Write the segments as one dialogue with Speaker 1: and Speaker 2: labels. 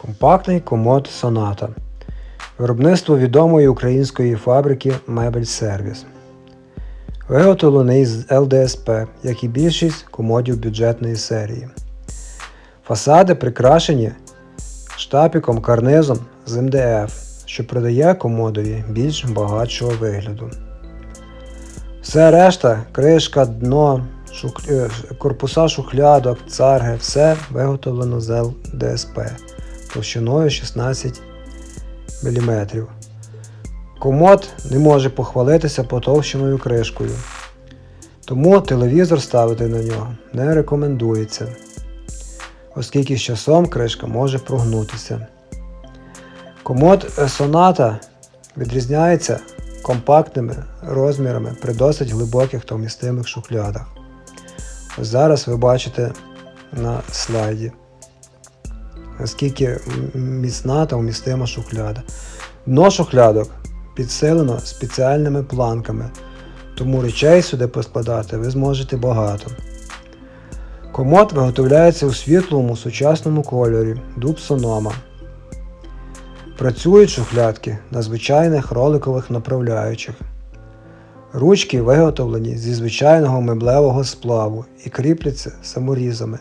Speaker 1: Компактний комод Соната. Виробництво відомої української фабрики Мебель Сервіс. Виготовлений з ЛДСП, як і більшість комодів бюджетної серії. Фасади прикрашені штапіком карнизом з МДФ, що придає комодові більш багатшого вигляду. Все решта, кришка, дно, шух... е, корпуса шухлядок, царги, все виготовлено з ЛДСП товщиною 16 мм. Комод не може похвалитися потовщеною кришкою, тому телевізор ставити на нього не рекомендується, оскільки з часом кришка може прогнутися. Комод Sonata відрізняється компактними розмірами при досить глибоких та вмістимих шухлядах. Ось зараз ви бачите на слайді, наскільки міцна та вмістима шухляда. Дно шухлядок підсилено спеціальними планками, тому речей сюди поскладати ви зможете багато. Комод виготовляється у світлому сучасному кольорі дуб сонома. Працюють шухлядки на звичайних роликових направляючих. Ручки виготовлені зі звичайного меблевого сплаву і кріпляться саморізами.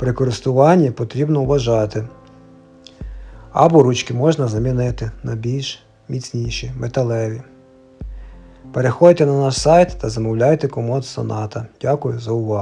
Speaker 1: При користуванні потрібно вважати. Або ручки можна замінити на більш міцніші, металеві. Переходьте на наш сайт та замовляйте комод Соната. Дякую за увагу.